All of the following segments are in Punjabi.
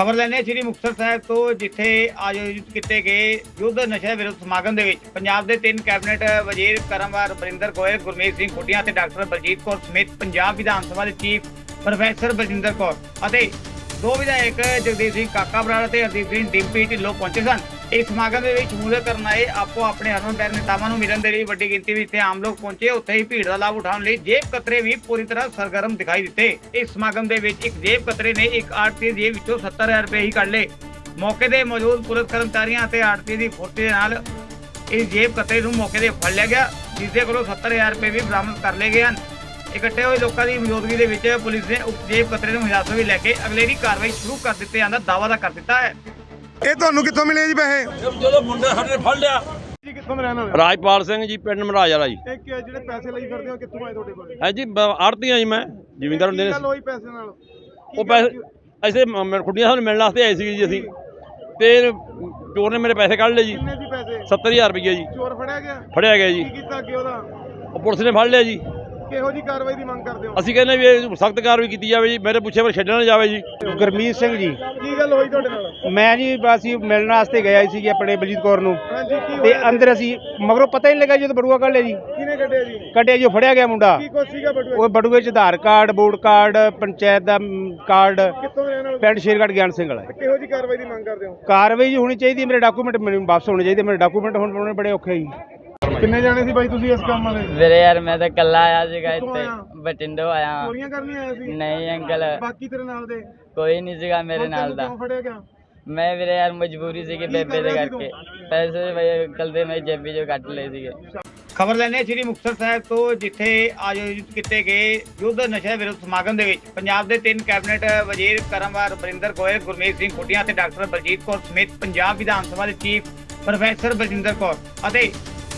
ਖਬਰ ਲੈਣੇ ਸ੍ਰੀ ਮੁਕਤਸਰ ਸਾਹਿਬ ਤੋਂ, ਜਿੱਥੇ ਆਯੋਜਿਤ ਕੀਤੇ ਗਏ ਯੁੱਧ ਨਸ਼ਾ ਵਿਰੁੱਧ ਸਮਾਗਮ ਦੇ ਵਿੱਚ ਪੰਜਾਬ ਦੇ ਤਿੰਨ ਕੈਬਨਿਟ ਵਜ਼ੀਰ ਕਰਮਵਾਰ ਬਰਿੰਦਰ ਗੋਇਲ ਗੁਰਮੀਤ ਸਿੰਘ ਖੁੱਡੀਆਂ ਤੇ ਡਾਕਟਰ ਬਲਜੀਤ ਕੌਰ ਸਮੇਤ ਪੰਜਾਬ ਵਿਧਾਨ ਸਭਾ ਦੇ ਚੀਫ ਪ੍ਰੋਫੈਸਰ ਬਲਜਿੰਦਰ ਕੌਰ ਅਤੇ ਦੋ ਵਿਧਾਇਕ ਜਗਦੀਪ ਸਿੰਘ ਕਾਕਾ ਬਰਾੜ ਅਤੇ ਹਰਦੀਪ ਸਿੰਘ ਡਿੰਪੀ ਢਿੱਲੋਂ ਪਹੁੰਚੇ ਸਨ। ਇਸ ਸਮਾਗਮ ਦੇ ਵਿੱਚ ਸ਼ਮੂਲੀਅਤ ਕਰਨ ਆਏ ਆਪੋ ਆਪਣੇ ਹਰਮਨ ਪਿਆਰੇ ਨੇਤਾਵਾਂ ਨੂੰ ਮਿਲਣ ਦੇ ਲਈ ਵੱਡੀ ਗਿਣਤੀ ਵਿੱਚ ਇੱਥੇ ਆਮ ਲੋਕ ਪਹੁੰਚੇ। ਉੱਥੇ ਹੀ ਭੀੜ ਦਾ ਲਾਭ ਉਠਾਉਣ ਲਈ ਜੇਬ ਕਤਰੇ ਵੀ ਪੂਰੀ ਤਰ੍ਹਾਂ ਸਰਗਰਮ ਦਿਖਾਈ ਦਿੱਤੇ। ਇਸ ਸਮਾਗਮ ਦੇ ਵਿੱਚ ਇੱਕ ਜੇਬ ਕਤਰੇ ਨੇ ਇੱਕ ਆੜਤੀ ਜੇਬ ਵਿੱਚੋਂ 70000 ਰੁਪਏ ਹੀ ਕੱਢ ਲਏ। ਮੌਕੇ ਤੇ ਮੌਜੂਦ ਪੁਲਿਸ ਕਰਮਚਾਰੀਆਂ ਅਤੇ ਆੜਤੀ ਦੀ ਫੁਰਤੀ ਦੇ ਨਾਲ ਇਸ ਜੇਬ ਕਤਰੇ ਨੂੰ ਮੌਕੇ ਤੇ ਫੜ ਲਿਆ ਗਿਆ ਜਿਸ ਦੇ ਕੋਲੋਂ 70000 ਰੁਪਏ ਵੀ ਬਰਾਮਦ ਕਰ ਲਏ ਗਏ ਹਨ। ਇਕੱਠੇ ਹੋਏ ਲੋਕਾਂ ਦੀ ਮੌਜੂਦਗੀ ਦੇ ਵਿੱਚ ਪੁਲਿਸ ਨੇ ਉਪਜੇਬ ਕਤਰੇ ਨੂੰ ਹਿਰਾਸਤ ਵਿੱਚ ਲੈ ਕੇ ਅਗਲੇਰੀ ਕਾਰਵਾਈ ਸ਼ੁਰੂ ਕਰ ਦਿੱਤੇ ਜਾਂਦਾ ਦਾਅਵਾ ਦਾ ਕਰ ਦਿੱਤਾ ਹੈ। ਇਹ ਤੁਹਾਨੂੰ ਕਿੱਥੋਂ ਮਿਲੇ ਜੀ ਪੈਸੇ? ਜਦੋਂ ਮੁੰਡੇ ਸਾਡੇ ਫੜ ਲਿਆ। ਜੀ ਕਿੱਥੋਂ ਦੇ ਰਹਿਣ ਵਾਲੇ ਰਾਜਪਾਲ ਸਿੰਘ ਜੀ ਪਿੰਡ ਮਹਾਰਾਜ ਵਾਲਾ ਜੀ। ਇਹ ਕਿ ਜਿਹੜੇ ਪੈਸੇ ਲਈ ਫਿਰਦੇ ਹੋ ਕਿੱਥੋਂ ਆਏ ਤੁਹਾਡੇ ਕੋਲ? ਹੈ ਜੀ ਆੜਤੀਆਂ ਜੀ ਮੈਂ ਜ਼ਿਮੀਂਦਾਰ ਹੁੰਦੇ ਕੀ ਨੇ ਗੱਲ ਹੋਈ ਪੈਸੇ ਨਾਲ? ਉਹ ਪੈਸੇ ਐਸੇ ਮ- ਖੁੱਡੀਆਂ ਸਾਨੂੰ ਮਿਲਣ ਵਾਸਤੇ ਆਏ ਸੀਗੇ ਜੀ ਅਸੀਂ। ਤੇ ਚੋਰ ਨੇ ਮੇਰੇ ਪੈਸੇ ਕੱਢ ਲਏ ਜੀ। ਕਿੰਨੇ ਸੀ ਪੈਸੇ? 70000 ਰੁਪਏ ਜੀ। ਚੋਰ ਫੜਿਆ ਗਿਆ? ਫੜਿਆ ਗਿਆ ਜੀ। ਕੀ ਕੀਤਾ ਅੱਗੇ ਉਹਦਾ? ਉਹ ਪੁਲਿਸ ਨੇ ਫੜ ਲਿਆ ਜੀ। ਕਿਹੋ ਜੀ ਕਾਰਵਾਈ ਦੀ ਮੰਗ ਕਰਦੇ ਹੋ? ਅਸੀਂ ਕਹਿੰਦੇ ਵੀ ਇਹ ਸਖਤ ਕਾਰਵਾਈ ਕੀਤੀ ਜਾਵੇ ਜੀ ਮੇਰੇ ਪੁੱਛੇ ਪਰ ਛੱਡਣਾ ਨਾ ਜਾਵੇ ਜੀ। ਗੁਰਮੀਤ ਸਿੰਘ ਜੀ। ਕੀ ਗੱਲ ਹੋਈ ਤੁਹਾਡੇ ਨਾਲ? ਮੈਂ ਜੀ ਬਸ ਹੀ ਮਿਲਣ ਵਾਸਤੇ ਗਿਆ ਸੀ ਆਪਣੇ ਬਲਜੀਤ ਕੌਰ ਨੂੰ। ਹਾਂਜੀ ਕੀ ਤੇ ਹੋਇਆ ਅੰਦਰ ਅਸੀਂ ਮਗਰੋਂ ਪਤਾ ਹੀ ਨਹੀਂ ਲੱਗਾ ਜਦੋਂ ਬੜੂਆ ਕੱਢ ਲਿਆ ਜੀ। ਕਿਹਨੇ ਕੱਢਿਆ ਜੀ? ਕੱਢਿਆ ਜੋ ਫੜਿਆ ਗਿਆ ਮੁੰਡਾ। ਕੀ ਕੁਛ ਸੀਗਾ ਬਟੂਏ ਉਹ ਬੜੂਏ ਚ Aadhaar card vote card panchayat ਦਾ ਮ, ਕਾਰਡ। ਕਿੱਥੋਂ ਦੇ ਰਹਿਣ ਵਾਲੇ ਪਿੰਡ ਸ਼ੇਰਗੜ੍ਹ ਗਿਆਨ ਸਿੰਘ ਵਾਲਾ ਕਿਹੋ ਜੀ ਕਾਰਵਾਈ ਦੀ ਮੰਗ ਕਰਦੇ ਹੋ? ਕਾਰਵਾਈ ਜੀ ਹੋਣੀ ਚਾਹੀਦੀ ਮੇਰੇ ਡਾਕੂਮੈਂਟ ਮੈਨੂੰ ਵਾਪਸ ਹੋਣੇ ਚਾਹੀਦੇ ਮੇਰੇ ਡਾਕੂਮੈਂਟ ਹੁਣ ਬੜੇ ਔਖੇ ਜੀ। ਕਿੰਨੇ ਜਾਣੇ ਸੀ ਬਾਈ ਤੁਸੀਂ ਇਸ ਕੰਮ ਵਾਲੇ? ਵੀਰੇ ਯਾਰ ਮੈਂ ਤਾਂ ਕੱਲਾ ਆਇਆ ਸੀਗਾ ਇੱਥੇ? ਬਟਿੰਡੋ ਆਇਆ। ਚੋਰੀਆਂ ਕਰਨੀਆਂ ਆਇਆ ਸੀ? ਨਹੀਂ ਅੰਕਲ। ਬਾਕੀ ਤੇਰੇ ਨਾਲ ਦੇ? ਕੋਈ ਨਹੀਂ ਸੀਗਾ ਮੇਰੇ ਨਾਲ ਦਾ। ਮੈਂ ਵੀਰੇ ਯਾਰ ਮਜਬੂਰੀ ਸੀ ਕਿ ਬੇਬੇ ਦੇ ਕਰਕੇ। ਪੈਸੇ ਬਈ ਕੱਲ ਦੇ ਮੈਂ ਜੇਬੀ ਚੋਂ ਕੱਟ ਲਏ ਸੀਗੇ। ਖਬਰ ਲੈਣੇ ਸ੍ਰੀ ਮੁਕਤਸਰ ਸਾਹਿਬ ਤੋਂ ਜਿੱਥੇ ਆਯੋਜਿਤ ਕੀਤੇ ਗਏ ਯੁੱਧ ਨਸ਼ਾ ਵਿਰੁੱਧ ਸਮਾਗਮ ਦੇ ਵਿੱਚ ਪੰਜਾਬ ਦੇ ਤਿੰਨ ਕੈਬਨਿਟ ਵਜ਼ੀਰ ਕਰਮਵਾਰ ਬਰਿੰਦਰ ਗੋਇਲ ਗੁਰਮੀਤ ਸਿੰਘ ਖੁੱਡੀਆਂ ਤੇ ਡਾਕਟਰ ਬਲਜੀਤ ਕੌਰ ਸਮੇਤ ਪੰਜਾਬ ਵਿਧਾਨ ਸਭਾ ਦੇ ਚੀਫ ਪ੍ਰੋਫੈਸਰ ਬਲਜਿੰਦਰ ਕੌਰ ਅਤੇ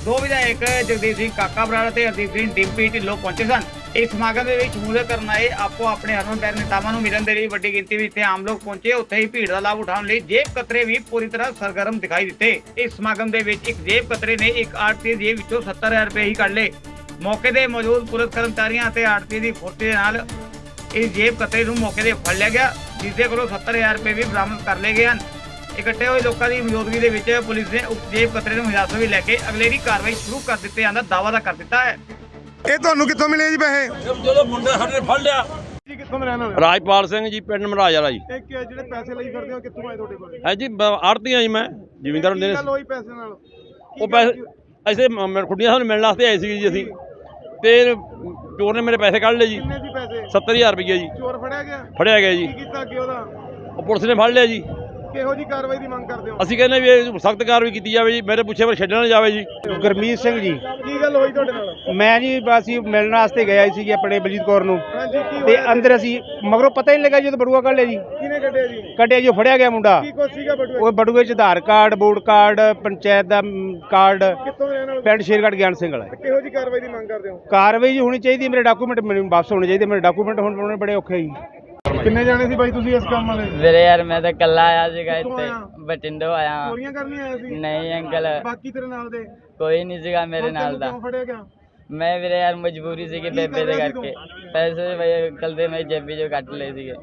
ਦੋ ਵਿਧਾਇਕ ਜਗਦੀਪ ਸਿੰਘ ਕਾਕਾ ਬਰਾੜ ਅਤੇ ਹਰਦੀਪ ਸਿੰਘ ਡਿੰਪੀ ਢਿੱਲੋਂ ਪਹੁੰਚੇ ਸਨ। ਇਸ ਸਮਾਗਮ ਦੇ ਵਿੱਚ ਸ਼ਮੂਲੀਅਤ ਕਰਨ ਆਏ ਆਪੋ ਆਪਣੇ ਹਰਮਨ ਪਿਆਰੇ ਨੇਤਾਵਾਂ ਨੂੰ ਮਿਲਣ ਦੇ ਲਈ ਵੱਡੀ ਗਿਣਤੀ ਵਿੱਚ ਇੱਥੇ ਆਮ ਲੋਕ ਪਹੁੰਚੇ। ਉੱਥੇ ਹੀ ਭੀੜ ਦਾ ਲਾਭ ਉਠਾਉਣ ਲਈ ਜੇਬ ਕਤਰੇ ਵੀ ਪੂਰੀ ਤਰ੍ਹਾਂ ਸਰਗਰਮ ਦਿਖਾਈ ਦਿੱਤੇ। ਇਸ ਸਮਾਗਮ ਦੇ ਵਿੱਚ ਇੱਕ ਜੇਬ ਕਤਰੇ ਨੇ ਇੱਕ ਆੜਤੀ ਜੇਬ ਵਿੱਚੋਂ 70000 ਰੁਪਏ ਹੀ ਕੱਢ ਲਏ। ਮੌਕੇ ਤੇ ਮੌਜੂਦ ਪੁਲਿਸ ਕਰਮਚਾਰੀਆਂ ਅਤੇ ਆੜਤੀ ਦੀ ਫੁਰਤੀ ਦੇ ਨਾਲ ਇਸ ਜੇਬ ਕਤਰੇ ਨੂੰ ਮੌਕੇ ਤੇ ਫੜ ਲਿਆ ਗਿਆ ਜਿਸ ਦੇ ਕੋਲੋਂ 70000 ਰੁਪਏ ਵੀ ਬਰਾਮਦ ਕਰ ਲਏ ਗਏ ਹਨ। ਇਕੱਠੇ ਹੋਏ ਲੋਕਾਂ ਦੀ ਮੌਜੂਦਗੀ ਦੇ ਵਿੱਚ ਪੁਲਿਸ ਨੇ ਉਕਤ ਜੇਬ ਕਤਰੇ ਨੂੰ ਹਿਰਾਸਤ ਵਿੱਚ ਲੈ ਕੇ ਅਗਲੇਰੀ ਕਾਰਵਾਈ ਸ਼ੁਰੂ ਕਰ ਦਿੱਤੇ ਜਾਂਦਾ ਦਾਅਵਾ ਦਾ ਕਰ ਦਿੱਤਾ ਹੈ। ਇਹ ਤੁਹਾਨੂੰ ਕਿੱਥੋਂ ਮਿਲੇ ਜੀ ਪੈਸੇ? ਜਦੋਂ ਮੁੰਡੇ ਸਾਡੇ ਫੜ ਲਿਆ। ਜੀ ਕਿੱਥੋਂ ਦੇ ਰਹਿਣ ਵਾਲੇ ਰਾਜਪਾਲ ਸਿੰਘ ਜੀ ਪਿੰਡ ਮਹਾਰਾਜ ਵਾਲਾ ਜੀ। ਇਹ ਕਿ ਜਿਹੜੇ ਪੈਸੇ ਲਈ ਫਿਰਦੇ ਹੋ ਕਿੱਥੋਂ ਆਏ ਤੁਹਾਡੇ ਕੋਲ? ਹੈ ਜੀ ਆੜਤੀਆਂ ਜੀ ਮੈਂ ਜ਼ਿਮੀਂਦਾਰ ਹੁੰਦੇ ਕੀ ਨੇ ਗੱਲ ਹੋਈ ਪੈਸੇ ਨਾਲ? ਉਹ ਪੈਸੇ ਐਸੇ ਮ- ਖੁੱਡੀਆਂ ਸਾਨੂੰ ਮਿਲਣ ਵਾਸਤੇ ਆਏ ਸੀਗੇ ਜੀ ਅਸੀਂ। ਤੇ ਚੋਰ ਨੇ ਮੇਰੇ ਪੈਸੇ ਕੱਢ ਲਏ ਜੀ। ਕਿੰਨੇ ਸੀ ਪੈਸੇ? 70000 ਰੁਪਏ ਜੀ। ਚੋਰ ਫੜਿਆ ਗਿਆ? ਫੜਿਆ ਗਿਆ ਜੀ। ਕੀ ਕੀਤਾ ਅੱਗੇ ਉਹਦਾ? ਉਹ ਪੁਲਿਸ ਨੇ ਫੜ ਲਿਆ ਜੀ। ਕਿਹੋ ਜੀ ਕਾਰਵਾਈ ਦੀ ਮੰਗ ਕਰਦੇ ਹੋ? ਅਸੀਂ ਕਹਿੰਦੇ ਵੀ ਇਹ ਸਖਤ ਕਾਰਵਾਈ ਕੀਤੀ ਜਾਵੇ ਜੀ ਮੇਰੇ ਪੁੱਛੇ ਪਰ ਛੱਡਣਾ ਜਾਵੇ ਜੀ। ਗੁਰਮੀਤ ਸਿੰਘ ਜੀ। ਕੀ ਗੱਲ ਹੋਈ ਤੁਹਾਡੇ ਨਾਲ? ਮੈਂ ਜੀ ਬਸ ਹੀ ਮਿਲਣ ਵਾਸਤੇ ਗਿਆ ਸੀ ਆਪਣੇ ਬਲਜੀਤ ਕੌਰ ਨੂੰ। ਹਾਂਜੀ ਕੀ ਤੇ ਹੋਇਆ ਅੰਦਰ ਅਸੀਂ ਮਗਰੋਂ ਪਤਾ ਹੀ ਨਹੀਂ ਲੱਗਾ ਜਦੋਂ ਬੜੂਆ ਕੱਢ ਲਿਆ ਜੀ। ਕਿਹਨੇ ਕੱਢਿਆ ਜੀ? ਕੱਢਿਆ ਜੋ ਫੜਿਆ ਗਿਆ ਮੁੰਡਾ। ਕੀ ਕੁਛ ਸੀਗਾ ਬਟੂਏ ਉਹ ਬੜੂਏ ਚ Aadhaar card vote card panchayat ਦਾ ਮ, ਕਾਰਡ। ਕਿੱਥੋਂ ਦੇ ਰਹਿਣ ਵਾਲੇ? ਪਿੰਡ ਸ਼ੇਰਗੜ੍ਹ ਗਿਆਨ ਸਿੰਘ ਵਾਲਾ। ਕਿਹੋ ਜੀ ਕਾਰਵਾਈ ਦੀ ਮੰਗ ਕਰਦੇ ਹੋ? ਕਾਰਵਾਈ ਜੀ ਹੋਣੀ ਚਾਹੀਦੀ ਮੇਰੇ ਡਾਕੂਮੈਂਟ ਮੈਨੂੰ ਵਾਪਸ ਹੋਣੇ ਚਾਹੀਦੇ ਮੇਰੇ ਡਾਕੂਮੈਂਟ ਹੁਣ ਬੜੇ ਔਖੇ ਜੀ। ਕਿੰਨੇ ਜਾਣੇ ਸੀ ਬਾਈ ਤੁਸੀਂ ਇਸ ਕੰਮ ਵਾਲੇ? ਵੀਰੇ ਯਾਰ ਮੈਂ ਤਾਂ ਕੱਲਾ ਆਇਆ ਸੀਗਾ ਕਿੱਥੋਂ ਇੱਥੇ ਆਇਆ? ਬਟਿੰਡੋ ਆਇਆ। ਚੋਰੀਆਂ ਕਰਨੀਆਂ ਆਇਆ ਸੀ? ਨਹੀਂ ਅੰਕਲ। ਬਾਕੀ ਤੇਰੇ ਨਾਲ ਦੇ? ਕੋਈ ਨਹੀਂ ਸੀਗਾ ਮੇਰੇ ਹੁਣ ਨਾਲ ਤੈਨੂੰ ਦਾ। ਕਿਉਂ ਫੜਿਆ ਗਿਆ? ਮੈਂ ਵੀਰੇ ਯਾਰ ਮਜਬੂਰੀ ਸੀ ਕਿ ਬੇਬੇ ਦੇ ਰਿਹਾ ਸੀ ਕਰਕੇ। ਪੈਸੇ ਬਈ ਕੱਲ ਦੇ ਮੈਂ ਜੇਬੀ ਚੋਂ ਕੱਟ ਲਏ ਸੀਗੇ।